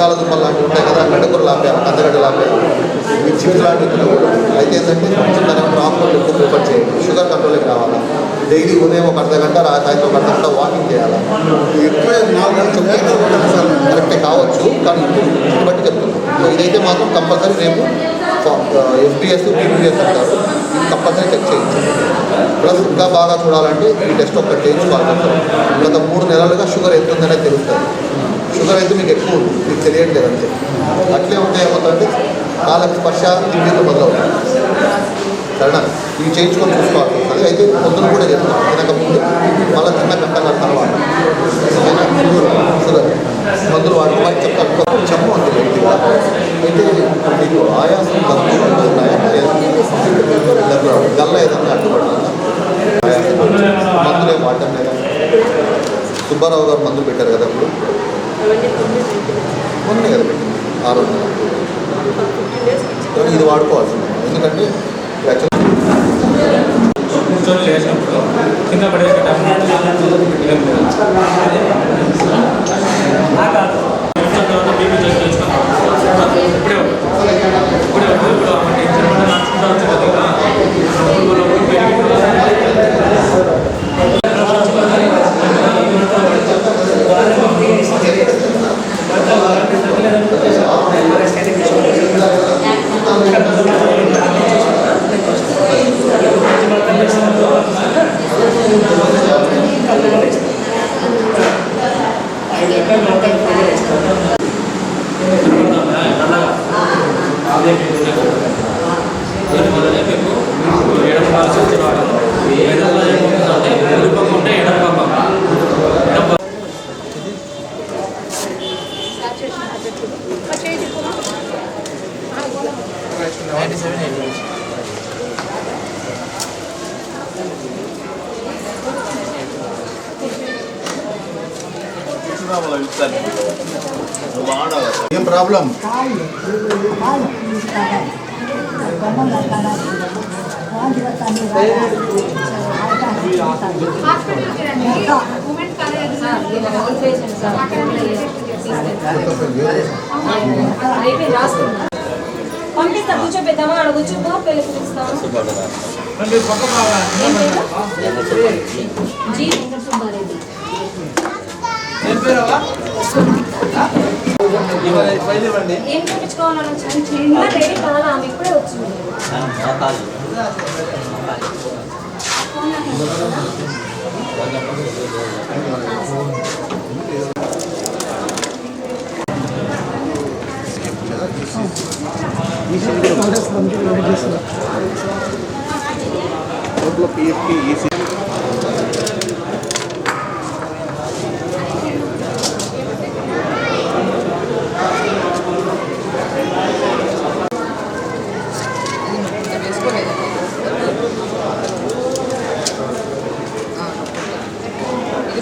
బంగాళదుంపలు లాంటివి ఉంటాయి కదా గడ్డకూరలు ఆపేయాలి కందగడ్డ ఆపేయాలి మిర్చి లాంటివి అయితే ఏంటంటే కొంచెం దాని ఎక్కువ ప్రిఫర్ చేయండి. షుగర్ కంట్రోల్కి రావాలా డైలీ ఉదయం ఒక అర్ధ గంట సాయంత్రం ఒక అర్ధ గంట వాకింగ్ చేయాలి? ఎక్కువ నాలుగు చెప్తే కరెక్టే కావచ్చు కానీ ఇప్పుడు బట్టి చెప్తున్నాను ఇదైతే మాత్రం కంపల్సరీ రేపు ఎఫ్పిఎస్ బీపీఎస్ అంటారు. ఇది కంపల్సరీ చెక్ చేయించాలి ప్లస్ ఇంకా బాగా చూడాలంటే ఈ టెస్ట్ ఒక్కటి చేయించుకోవాలి. గత మూడు నెలలుగా షుగర్ ఎంత తెలుస్తుంది. షుగర్ అయితే మీకు ఎక్కువ ఉంది. మీకు తెలియట్లేదు అంతే. అట్లే ఉంటే ఏమవుతుందంటే కాళ్ళకి స్పర్శ తిండితో మొదలవుతుంది సరేనా? ఇవి చేయించుకొని చూసుకోవాలి. అది అయితే పొద్దున కూడా చెప్తాను తినక ముందు మళ్ళీ తిన్న గంటన్నర తర్వాత. ఓకేనా మందులు మందులు వాడుకోవాలి చెప్తాను. చెప్పు అంటే వ్యక్తి అయితే మీకు ఆయాసం దగ్గు ఉన్నాయా గల్ల ఏదన్నా అడ్డుపడుతుందా? మందులు ఏం వాడటం లేదా? సుబ్బారావు గారు మందులు పెట్టారు కదా ఇప్పుడు. మొన్నే కదా పెట్టింది ఆరు కానీ ఇది వాడుకోవాల్సింది. ఎందుకంటే కూర్చొని లేచినప్పుడు కింద పడేసేటప్పుడు తర్వాత బీపీ చెక్ చేసుకున్నాం ఇప్పుడే ఇప్పుడే ఇప్పుడు ఆమె టెన్షన్ పడి నడుచుకుంటూ వచ్చింది కదా అప్పుడు లోపల పెరిగి నల్లగా అదే దానివల్లనే మేము ఎడమ కాల్సి ఏం ప్రాబ్లం? పంపిస్తా కూర్చోపెద్దామా అక్కడ కూర్చోపో పెళ్ళి పేరు? జీ వెంకట సుబ్బారెడ్డి ఏం చూపించుకోవాలని వచ్చాను రెడీ కాదా ఆమె ఇప్పుడే వచ్చింది. పిఎఫ్కి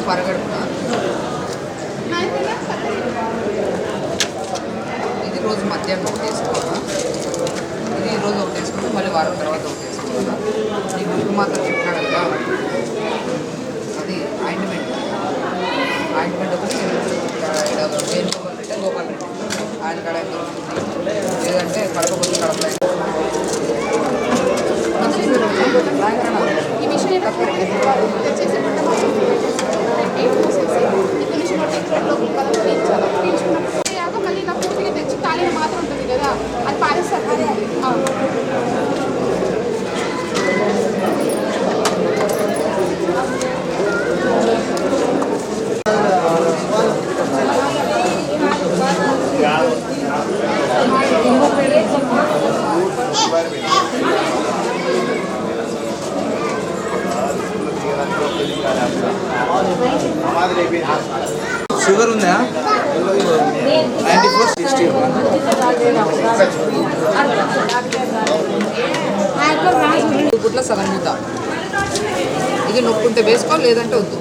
ఇది పరగడుపున ఇది రోజు మధ్యాహ్నం ఒకటి వేసుకోవాలా ఇది ఈ రోజు ఒకటి వేసుకుంటే మళ్ళీ వారం తర్వాత ఒకటి వేసుకోవాలా ఈ గుడ్డు మాత్రం చెప్పినాడు కదా అది ఆయింట్మెంట్ ఆయింట్మెంట్ ఒకటి వేణు గోపాల్ రెడ్డి గోపాల్ రెడ్డి ఆయన కాడ ఎంత ఉంటుంది లేదంటే కడప కడప ఈ విషయం ఏంటంటే వచ్చేసి డేట్ మూసేసి ఇక్కడ నుంచి నోట్ ఎక్స్పెక్ట్ లోపల కలర్ పీల్చాలి పీల్చుకున్నాక మళ్ళీ ఇలా పూర్తిగా తెచ్చి తాళిన మాత్రం ఉంటుంది కదా అది పారేస్తారు అవును షుగర్ ఉందా? నైంటీ ఫోర్ సిక్స్టీ గుడ్ల సగం మూత ఇది నొక్కుంటే వేసుకో లేదంటే వద్దు.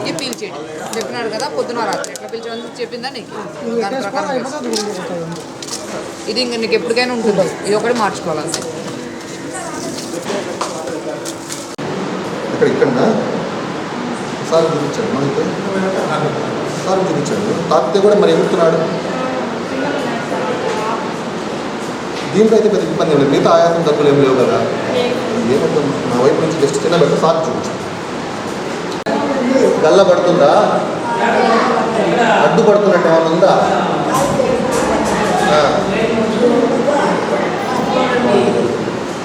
ఇది పీల్చేయండి చెప్పినాడు కదా పొద్దున రాత్రి ఎట్లా పీల్చడం చెప్పిందా నీకు? దాని ప్రకారం. ఇది ఇంక నీకు ఎప్పటికైనా ఉంటుంది. ఇది ఒకటి మార్చుకోవాలి ఇక్కడ ఇక్కడ సార్ చూపించాడు మనకి? సార్ చూపించాడు తాకితే కూడా మరి ఎగురుతున్నాడు దీంట్లో అయితే పెద్ద ఇబ్బంది ఏం లేదు. మిగతా ఆయాసం తప్పులు ఏం లేవు కదా? ఏమంటాం నా వైపు నుంచి జస్ట్ చిన్న పెద్ద సార్ చూపించాడు గల్ల పడుతుందా? అడ్డు పడుతున్నట్టు ఏమైనా ఉందా?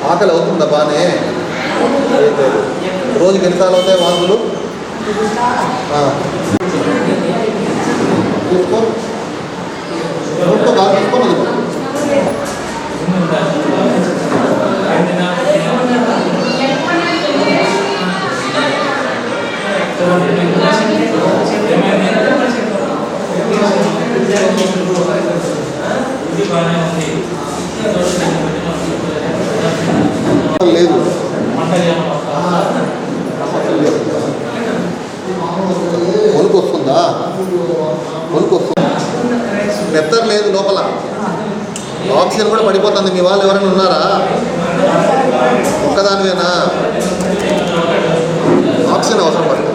ఆకలి అవుతుందా బాగానే రోజుకి ఎన్నిసార్లు అవుతాయి వాంతులు? ఆ. తీసుకో నోట్లో గాలి వణుకు వస్తుందా లేదు లోపల. ఆక్సిజన్ కూడా పడిపోతుంది. మీ వాళ్ళు ఎవరైనా ఉన్నారా? ఒక్కదానివేనా? ఆక్సిజన్ అవసరం పడుతుంది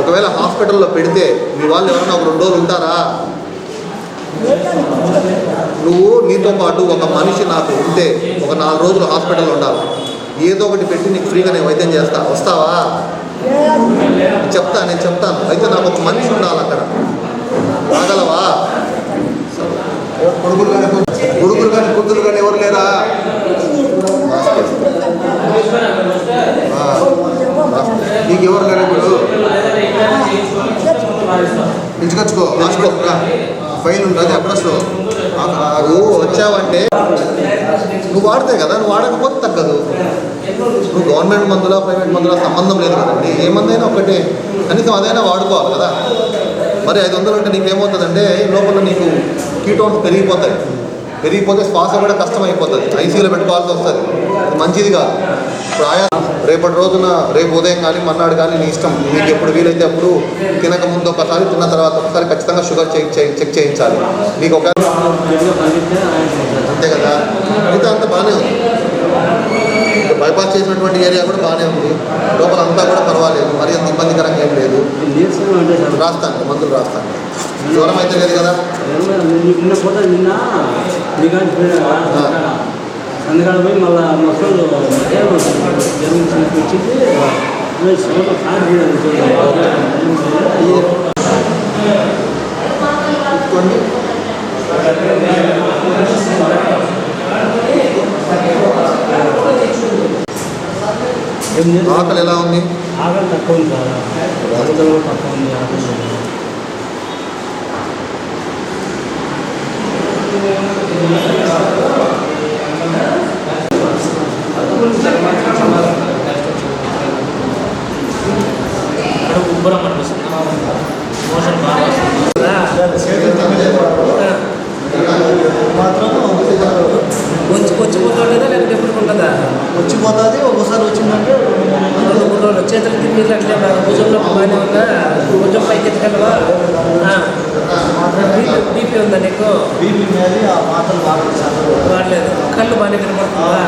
ఒకవేళ హాస్పిటల్లో పెడితే మీ వాళ్ళు ఎవరైనా ఒక రెండు రోజులు ఉంటారా? నువ్వు నీతో పాటు ఒక మనిషి నాకు ఉంటే ఒక నాలుగు రోజులు హాస్పిటల్లో ఉండాలి. ఏదో ఒకటి పెట్టి నీకు ఫ్రీగా నేను వైద్యం చేస్తా. వస్తావా? చెప్తా నేను చెప్తాను. అయితే నాకు ఒక మనిషి ఉండాలి అక్కడ. రాగలవా కొడుకులు కానీ కొడుకులు కానీ కూతురు కానీ ఎవరు లేరా? నీకు ఎవరు లేరు ఇప్పుడు? పిలుచుకొచ్చుకో హాస్పిటల్ రా. ఫైల్ ఉంటుంది అడ్రస్. నువ్వు వచ్చావంటే? నువ్వు వాడితే కదా నువ్వు వాడకపోతే తగ్గదు. నువ్వు గవర్నమెంట్ మందుల ప్రైవేట్ మందుల సంబంధం లేదు కదండి. ఏ మందైనా ఒకటే. కనీసం అదైనా వాడుకోవాలి కదా. మరి ఐదు వందలు అంటే నీకు ఏమవుతుందంటే లోపల నీకు కీటోన్స్ పెరిగిపోతాయి. పెరిగిపోతే శ్వాస కూడా కష్టం అయిపోతుంది ఐసీలో పెట్టుకోవాల్సి వస్తుంది. మంచిది కాదు. ఇప్పుడు ఆయా రేపటి రోజున రేపు ఉదయం కానీ మన్నాడు కానీ నీ ఇష్టం. నీకు ఎప్పుడు వీలైతే అప్పుడు తినక ముందు ఒకసారి తిన్న తర్వాత ఒకసారి ఖచ్చితంగా షుగర్ చెక్ చేయి- చెక్ చేయించాలి. నీకు ఒక అంతే కదా. మిగతా అంత బాగానే ఉంది. బైపాస్ చేసినటువంటి ఏరియా కూడా బాగానే ఉంది. లోపల అంతా కూడా పర్వాలేదు. మరి అంత ఇబ్బందికరంగా ఏం లేదు. రాస్తాను మందులు రాస్తాను. జ్వరం అయితే లేదు కదా? అందుకని పోయి మళ్ళీ మొక్కలు జన్మించినట్టు వచ్చింది ఆకలి ఎలా ఉంది? ఆకలి తక్కువ ఉంది సార్. తక్కువ ఉంది ఆకలి ఉబ్బరం అనిపిస్తుంది మోషన్ బాగా వచ్చి వచ్చిపోతుండేదా లేకపోతే ఎప్పుడు ఉంటుందా వచ్చిపోతుంది ఒక్కోసారి వచ్చిందంటే రెండు మూడు రోజులు చేతులు తిరిగి అట్లే భుజంలో బాగానే ఉందా భుజం పైకి ఎత్తుకెళ్ళవా బీపీ ఉందా నీకు బీపీ మీద ఆ మాటలు బాగా వాడలేదు కళ్ళు బాగానే కనపడుతుందా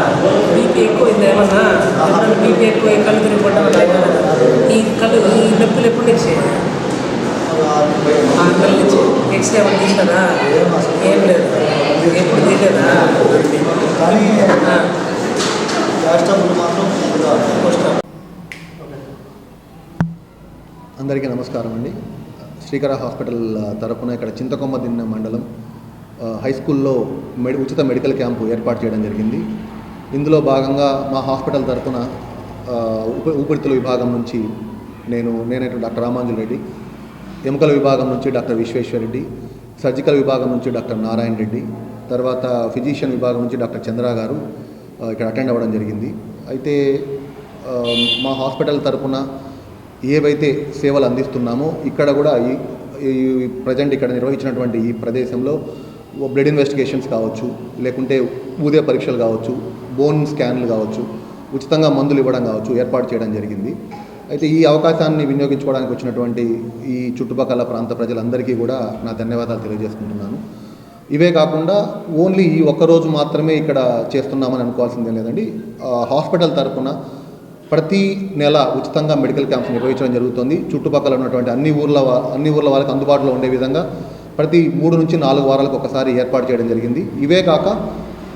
బీపీ ఎక్కువ అయిందా ఏమన్నా ఎప్పుడన్నా బీపీ ఎక్కువ అయ్యి కళ్ళు తిరిగి పడ్డం అట్లా ఏమన్నా? ఈ కళ్ళు ఈ నొప్పులు ఎప్పటి నుంచి ఆ కళ్ళు నుంచి ఎక్స్ట్రా ఏమన్నా తీసినారా ఏం లేదు ఎప్పుడు తీయలేదా కానీ ఆ, రాష్ట్రంలో మాత్రం కష్టం. అందరికీ నమస్కారం అండి. శ్రీకర హాస్పిటల్ తరపున ఇక్కడ చింతకొమ్మ దిన్న మండలం హై స్కూల్లో మెడి ఉచిత మెడికల్ క్యాంపు ఏర్పాటు చేయడం జరిగింది. ఇందులో భాగంగా మా హాస్పిటల్ తరపున ఉప ఊపిరితిత్తుల విభాగం నుంచి నేను నేనైతే డాక్టర్ రామాంజుల్ రెడ్డి ఎముకల విభాగం నుంచి డాక్టర్ విశ్వేశ్వర్ రెడ్డి సర్జికల్ విభాగం నుంచి డాక్టర్ నారాయణ రెడ్డి తర్వాత ఫిజిషియన్ విభాగం నుంచి డాక్టర్ చంద్ర గారు ఇక్కడ అటెండ్ అవ్వడం జరిగింది. అయితే మా హాస్పిటల్ తరపున ఏవైతే సేవలు అందిస్తున్నామో ఇక్కడ కూడా ఈ ప్రజెంట్ ఇక్కడ నిర్వహించినటువంటి ఈ ప్రదేశంలో బ్లడ్ ఇన్వెస్టిగేషన్స్ కావచ్చు లేకుంటే ఊదే పరీక్షలు కావచ్చు బోన్ స్కాన్లు కావచ్చు ఉచితంగా మందులు ఇవ్వడం కావచ్చు ఏర్పాటు చేయడం జరిగింది. అయితే ఈ అవకాశాన్ని వినియోగించుకోవడానికి వచ్చినటువంటి ఈ చుట్టుపక్కల ప్రాంత ప్రజలందరికీ కూడా నా ధన్యవాదాలు తెలియజేసుకుంటున్నాను. ఇవే కాకుండా ఓన్లీ ఈ ఒక్క రోజు మాత్రమే ఇక్కడ చేస్తున్నామని అనుకోవాల్సిందే లేదండి. హాస్పిటల్ తరఫున ప్రతి నెల ఉచితంగా మెడికల్ క్యాంప్స్ నిర్వహించడం జరుగుతుంది. చుట్టుపక్కల ఉన్నటువంటి అన్ని ఊర్ల అన్ని ఊర్ల వాళ్ళకి అందుబాటులో ఉండే విధంగా ప్రతి మూడు నుంచి నాలుగు వారాలకు ఒకసారి ఏర్పాటు చేయడం జరిగింది. ఇవే కాక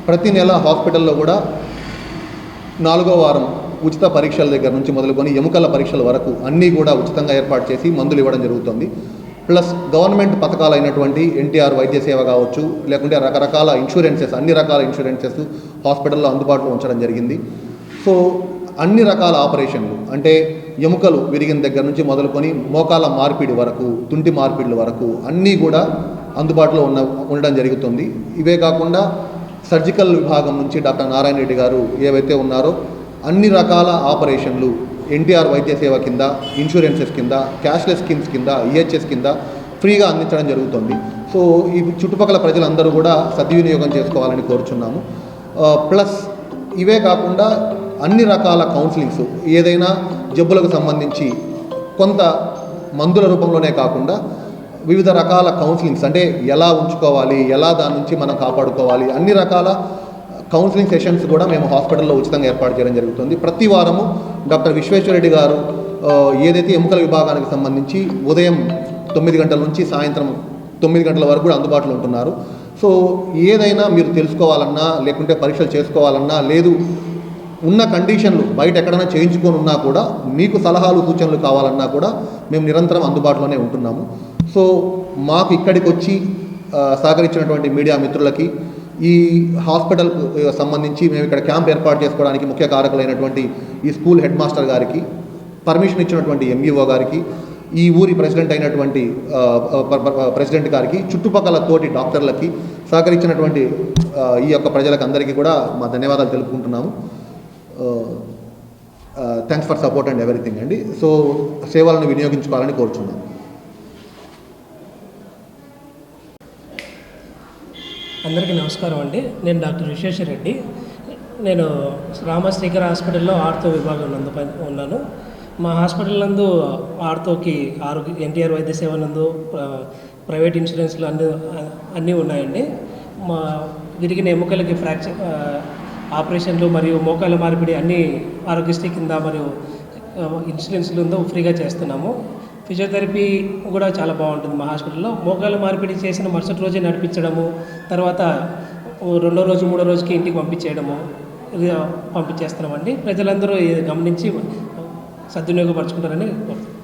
ప్రతి నెల హాస్పిటల్లో కూడా నాలుగో వారం ఉచిత పరీక్షల దగ్గర నుంచి మొదలుకొని ఎముకల పరీక్షల వరకు అన్నీ కూడా ఉచితంగా ఏర్పాటు చేసి మందులు ఇవ్వడం జరుగుతుంది. ప్లస్ గవర్నమెంట్ పథకాలైనటువంటి ఎన్టీఆర్ వైద్య సేవ కావచ్చు లేకుంటే రకరకాల ఇన్సూరెన్సెస్ అన్ని రకాల ఇన్సూరెన్సెస్ హాస్పిటల్లో అందుబాటులో ఉంచడం జరిగింది. సో అన్ని రకాల ఆపరేషన్లు అంటే ఎముకలు విరిగిన దగ్గర నుంచి మొదలుకొని మోకాల మార్పిడి వరకు తుంటి మార్పిడిల వరకు అన్నీ కూడా అందుబాటులో ఉన్న ఉండడం జరుగుతుంది. ఇవే కాకుండా సర్జికల్ విభాగం నుంచి డాక్టర్ నారాయణ రెడ్డి గారు ఏవైతే ఉన్నారో అన్ని రకాల ఆపరేషన్లు ఎన్టీఆర్ వైద్య సేవ కింద ఇన్సూరెన్సెస్ కింద క్యాష్లెస్ స్కీమ్స్ కింద ఈహెచ్ఎస్ కింద ఫ్రీగా అందించడం జరుగుతుంది. సో ఈ చుట్టుపక్కల ప్రజలందరూ కూడా సద్వినియోగం చేసుకోవాలని కోరుచున్నాము. ప్లస్ ఇవే కాకుండా అన్ని రకాల కౌన్సిలింగ్స్ ఏదైనా జబ్బులకు సంబంధించి కొంత మందుల రూపంలోనే కాకుండా వివిధ రకాల కౌన్సిలింగ్స్ అంటే ఎలా ఉంచుకోవాలి ఎలా దాని నుంచి మనం కాపాడుకోవాలి అన్ని రకాల కౌన్సిలింగ్ సెషన్స్ కూడా మేము హాస్పిటల్లో ఉచితంగా ఏర్పాటు చేయడం జరుగుతుంది. ప్రతి వారము డాక్టర్ విశ్వేశ్వరరెడ్డి గారు ఏదైతే ఎముకల విభాగానికి సంబంధించి ఉదయం తొమ్మిది గంటల నుంచి సాయంత్రం తొమ్మిది గంటల వరకు కూడా అందుబాటులో ఉంటున్నారు. సో ఏదైనా మీరు తెలుసుకోవాలన్నా లేకుంటే పరీక్షలు చేసుకోవాలన్నా లేదు ఉన్న కండిషన్లు బయట ఎక్కడైనా చేయించుకొని ఉన్నా కూడా మీకు సలహాలు సూచనలు కావాలన్నా కూడా మేము నిరంతరం అందుబాటులోనే ఉంటున్నాము. సో మాకు ఇక్కడికి వచ్చి సహకరించినటువంటి మీడియా మిత్రులకి ఈ హాస్పిటల్కు సంబంధించి మేము ఇక్కడ క్యాంప్ ఏర్పాటు చేసుకోవడానికి ముఖ్య కారకులైనటువంటి ఈ స్కూల్ హెడ్ మాస్టర్ గారికి పర్మిషన్ ఇచ్చినటువంటి ఎంఈఓ గారికి ఈ ఊరి ప్రెసిడెంట్ అయినటువంటి ప్రెసిడెంట్ గారికి చుట్టుపక్కల తోటి డాక్టర్లకి సహకరించినటువంటి ఈ యొక్క ప్రజలకు అందరికీ కూడా మా ధన్యవాదాలు తెలుపుకుంటున్నాము. Thanks for support and everything అండి. సో సేవలను వినియోగించుకోవాలని కోరుచున్నాను అందరికీ నమస్కారం అండి. నేను డాక్టర్ విశ్వేశ్వరరెడ్డి నేను రామశ్రీకర్ హాస్పిటల్లో ఆర్థో విభాగం నందు ఉన్నాను. మా హాస్పిటల్ నందు ఆర్థోకి ఆరోగ్య ఎన్టీఆర్ వైద్య సేవ నందు ప్రైవేట్ ఇన్సూరెన్స్లు అన్ని అన్నీ ఉన్నాయండి. మా విరిగిన ఎముకలకి ఫ్రాక్చర్ ఆపరేషన్లు మరియు మోకాల మార్పిడి అన్ని ఆరోగ్యశ్రీ కింద మరియు ఇన్సూరెన్స్లు ఉందో ఫ్రీగా చేస్తున్నాము. ఫిజియోథెరపీ కూడా చాలా బాగుంటుంది మా హాస్పిటల్లో. మోకాలు మార్పిడి చేసిన మరుసటి రోజే నడిపించడము తర్వాత రెండో రోజు మూడో రోజుకి ఇంటికి పంపించేయడము పంపించేస్తున్నామండి. ప్రజలందరూ గమనించి సద్వినియోగపరచుకుంటారని కోరుతున్నాను